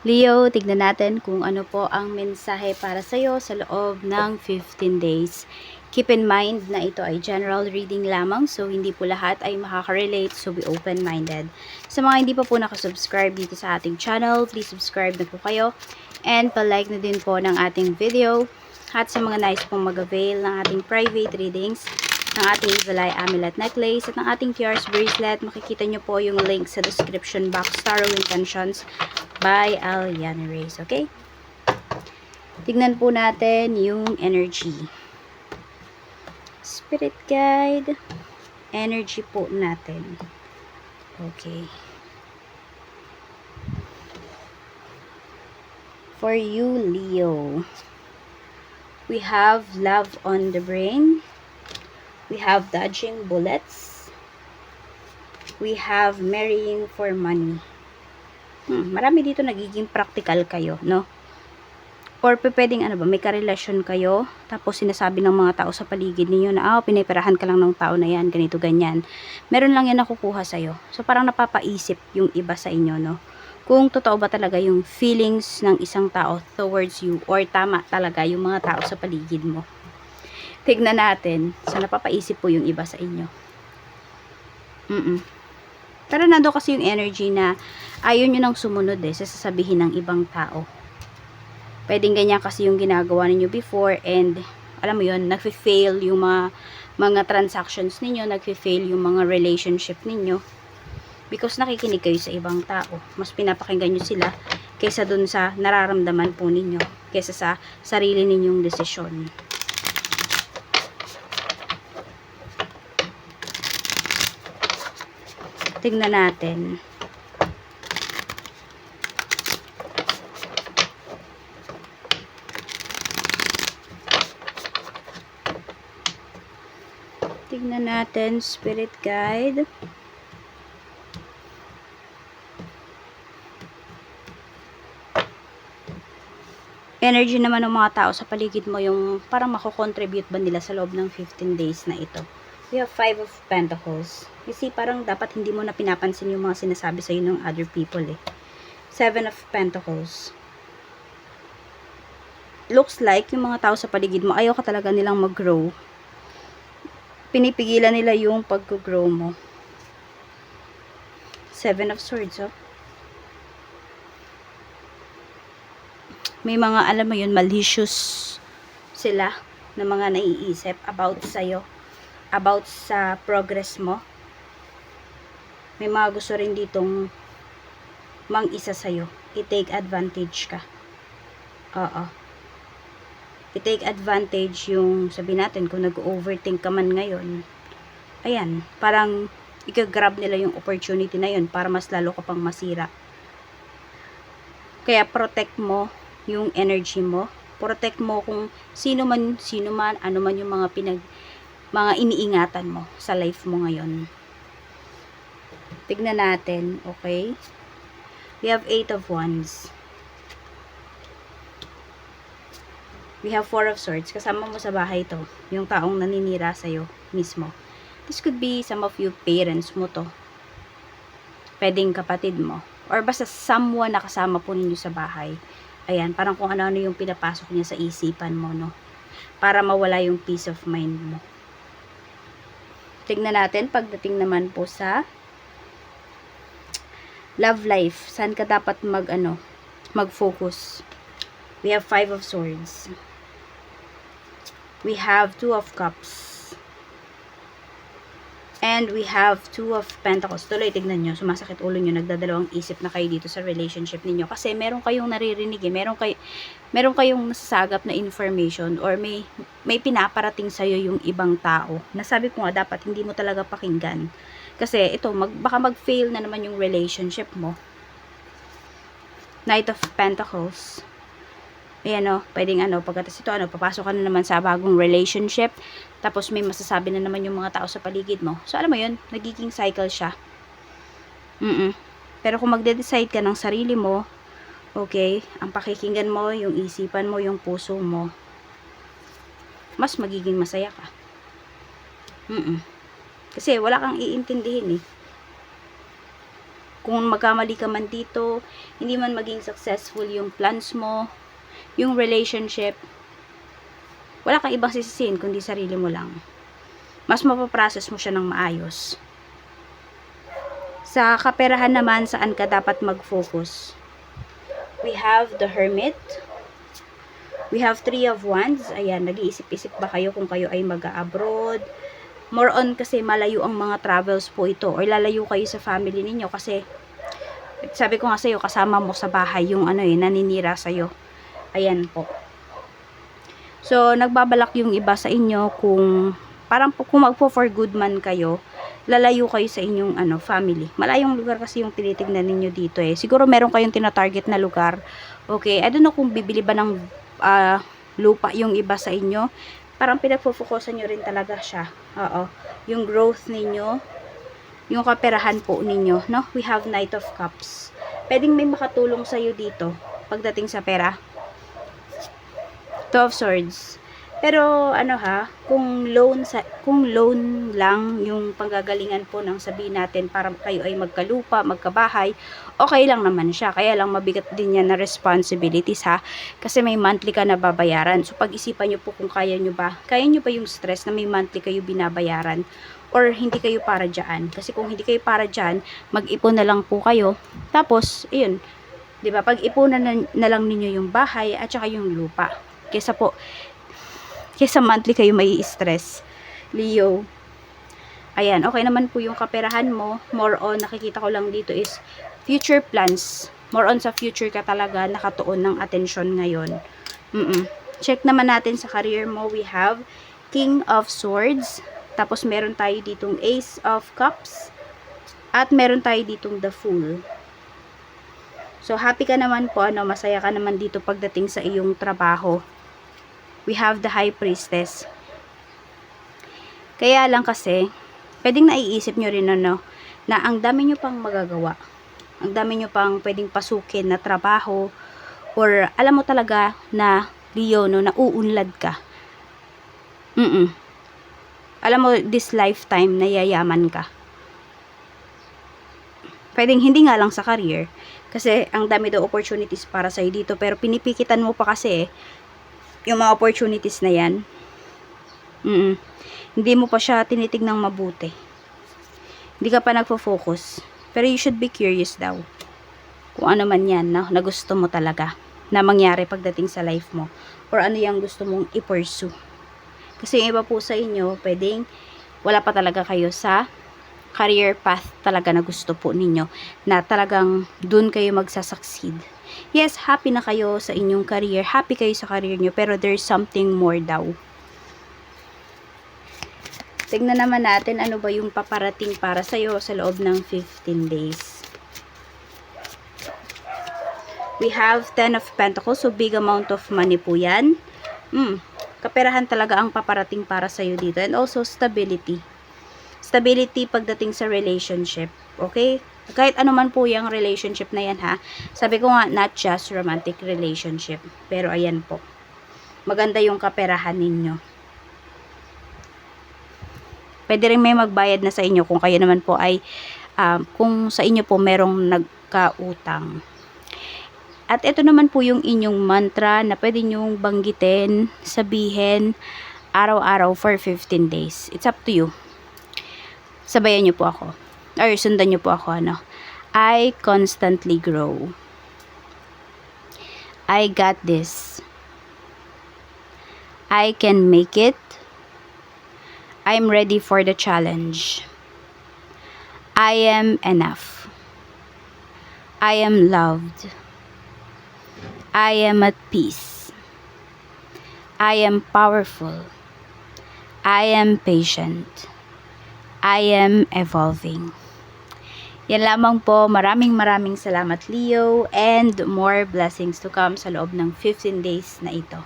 Leo, tignan natin kung ano po ang mensahe para sa'yo sa loob ng 15 days. Keep in mind na ito ay general reading lamang, so hindi po lahat ay makaka-relate, so be open-minded. Sa mga hindi pa po nakasubscribe dito sa ating channel, please subscribe na po kayo. And palike na din po ng ating video. At sa mga nice pong mag-avail ng ating private readings, ng ating Eye Amulet Necklace at ng ating Pierce Bracelet, makikita nyo po yung link sa description box, Tarot Intentions by Aliana Reyes, okay? Tignan po natin yung energy. Spirit guide, energy po natin. Okay. For you, Leo, we have love on the brain. We have dodging bullets. We have marrying for money. Hmm, marami dito nagiging practical kayo, no? Or pwedeng ano ba, may karelasyon kayo, tapos sinasabi ng mga tao sa paligid ninyo na, ah, piniperahan ka lang ng tao na yan, ganito, ganyan. Meron lang yan nakukuha sa'yo. So, parang napapaisip yung iba sa inyo, no? Kung totoo ba talaga yung feelings ng isang tao towards you, or tama talaga yung mga tao sa paligid mo. Tignan natin. So, napapaisip po yung iba sa inyo. Mm-mm. Pero nando kasi yung energy na ayaw nyo nang sumunod eh sa sasabihin ng ibang tao. Pwedeng ganyan kasi yung ginagawa ninyo before and alam mo yun, nagfe-fail yung mga, mga transactions ninyo, nagfe-fail yung mga relationship ninyo. Because nakikinig kayo sa ibang tao. Mas pinapakinggan nyo sila kaysa dun sa nararamdaman po ninyo. Kaysa sa sarili ninyong desisyon. Tingnan natin. Tingnan natin, Spirit Guide. Energy naman ng mga tao sa paligid mo yung parang mako-contribute ba nila sa loob ng 15 days na ito. We have Five of Pentacles. You see, parang dapat hindi mo na pinapansin yung mga sinasabi sa'yo ng other people eh. Seven of Pentacles. Looks like yung mga tao sa paligid mo, ayaw ka talaga nilang mag-grow. Pinipigilan nila yung pag-grow mo. Seven of Swords, oh. May mga, alam mo yun, malicious sila na mga naiisip about sa'yo about sa progress mo. May mga gusto rin ditong mang isa sa'yo. I-take advantage ka. Oo. I-take advantage yung, sabi natin, kung nag-overthink ka man ngayon, ayan, parang ika-grab nila yung opportunity na yun para mas lalo ka pang masira. Kaya protect mo yung energy mo. Protect mo kung sino man, sino man, ano man yung mga pinag mga iniingatan mo sa life mo ngayon. Tignan natin, okay? We have eight of wands. We have four of swords. Kasama mo sa bahay to. Yung taong naninira sa'yo mismo. This could be some of you parents mo to. Pwedeng kapatid mo. Or basta someone na kasama po ninyo sa bahay. Ayan, parang kung ano-ano yung pinapasok niya sa isipan mo, no? Para mawala yung peace of mind mo. Tignan natin pagdating naman po sa love life. Saan ka dapat mag ano, mag-focus? We have five of swords. We have two of cups. And we have two of pentacles. Tuloy, tignan nyo. Sumasakit ulo nyo. Nagdadalawang isip na kayo dito sa relationship ninyo. Kasi meron kayong naririnig eh. Meron, kay, meron kayong nasasagap na information or may, may pinaparating sa'yo yung ibang tao. Nasabi ko nga, dapat hindi mo talaga pakinggan. Kasi ito, mag, baka mag-fail na naman yung relationship mo. Knight of Pentacles. Ayan o, pwedeng ano, pagkatas ito, ano, papasok ka na naman sa bagong relationship, tapos may masasabi na naman yung mga tao sa paligid mo. So, alam mo yun, nagiging cycle siya. Mm, Pero kung magde-decide ka ng sarili mo, okay, ang pakikinggan mo, yung isipan mo, yung puso mo, mas magiging masaya ka. Mm Kasi wala kang iintindihin eh. kung magkamali ka man dito, hindi man maging successful yung plans mo, yung relationship, wala kang ibang sisisihin kundi sarili mo lang. Mas mapaprocess mo siya ng maayos. Sa kaperahan naman, saan ka dapat mag-focus? We have the Hermit. We have Three of Wands. Ayan, nag-iisip-isip ba kayo kung kayo ay mag-abroad? More on kasi malayo ang mga travels po ito or lalayo kayo sa family ninyo kasi sabi ko nga sa'yo, kasama mo sa bahay yung ano eh, naninira sa'yo. Ayan po. So, nagbabalak yung iba sa inyo kung parang po, kung magpo for good man kayo, lalayo kayo sa inyong ano, family. Malayong lugar kasi yung tinitignan ninyo dito eh. Siguro meron kayong tinatarget na lugar. Okay, I don't know kung bibili ba ng ah, lupa yung iba sa inyo. Parang pinagpo-focusan nyo rin talaga siya. Oo. Yung growth ninyo, yung kaperahan po ninyo, no? We have Knight of Cups. Pwedeng may makatulong sa'yo dito pagdating sa pera. Two of Swords. Pero ano ha, kung loan sa kung loan lang yung panggagalingan po ng sabihin natin para kayo ay magkalupa, magkabahay, okay lang naman siya. Kaya lang mabigat din yan na responsibilities ha. Kasi may monthly ka na babayaran. So pag-isipan niyo po kung kaya niyo ba. Kaya niyo ba yung stress na may monthly kayo binabayaran or hindi kayo para diyan. Kasi kung hindi kayo para diyan, mag-ipon na lang po kayo. Tapos, ayun, 'di ba? Pag-ipunan na, na lang ninyo yung bahay at saka yung lupa. Kesa po kesa monthly kayo may stress. Leo. Ayan, okay naman po yung kaperahan mo. More on, nakikita ko lang dito is future plans. More on sa future ka talaga nakatuon ng atensyon ngayon. Mm Check naman natin sa career mo. We have King of Swords. Tapos meron tayo ditong Ace of Cups. At meron tayo ditong The Fool. So, happy ka naman po, ano, masaya ka naman dito pagdating sa iyong trabaho we have the high priestess. Kaya lang kasi, pwedeng naiisip nyo rin ano, na ang dami nyo pang magagawa. Ang dami nyo pang pwedeng pasukin na trabaho, or alam mo talaga na, Leo, no, na uunlad ka. Mm Alam mo, this lifetime, na yayaman ka. Pwedeng hindi nga lang sa career, kasi ang dami daw opportunities para sa'yo dito, pero pinipikitan mo pa kasi, yung mga opportunities na yan, mm hindi mo pa siya tinitignang mabuti. Hindi ka pa nagfo-focus. Pero you should be curious daw. Kung ano man yan no, na gusto mo talaga na mangyari pagdating sa life mo. Or ano yung gusto mong i-pursue. Kasi yung iba po sa inyo, pwedeng wala pa talaga kayo sa career path talaga na gusto po ninyo. Na talagang dun kayo magsasucceed. Yes, happy na kayo sa inyong career. Happy kayo sa career nyo. Pero there's something more daw. Tignan naman natin ano ba yung paparating para sa'yo sa loob ng 15 days. We have 10 of Pentacles. So, big amount of money po yan. Hmm, kaperahan talaga ang paparating para sa'yo dito. And also, stability. Stability pagdating sa relationship. Okay? Kahit ano man po yung relationship na yan ha. Sabi ko nga, not just romantic relationship. Pero ayan po. Maganda yung kaperahan ninyo. Pwede rin may magbayad na sa inyo kung kayo naman po ay um, kung sa inyo po merong nagkautang. At ito naman po yung inyong mantra na pwede nyong banggitin, sabihin, araw-araw for 15 days. It's up to you. Sabayan nyo po ako. Or sundan nyo po ako, ano. I constantly grow. I got this. I can make it. I'm ready for the challenge. I am enough. I am loved. I am at peace. I am powerful. I am patient. I am evolving. Yan lamang po. Maraming maraming salamat Leo and more blessings to come sa loob ng 15 days na ito.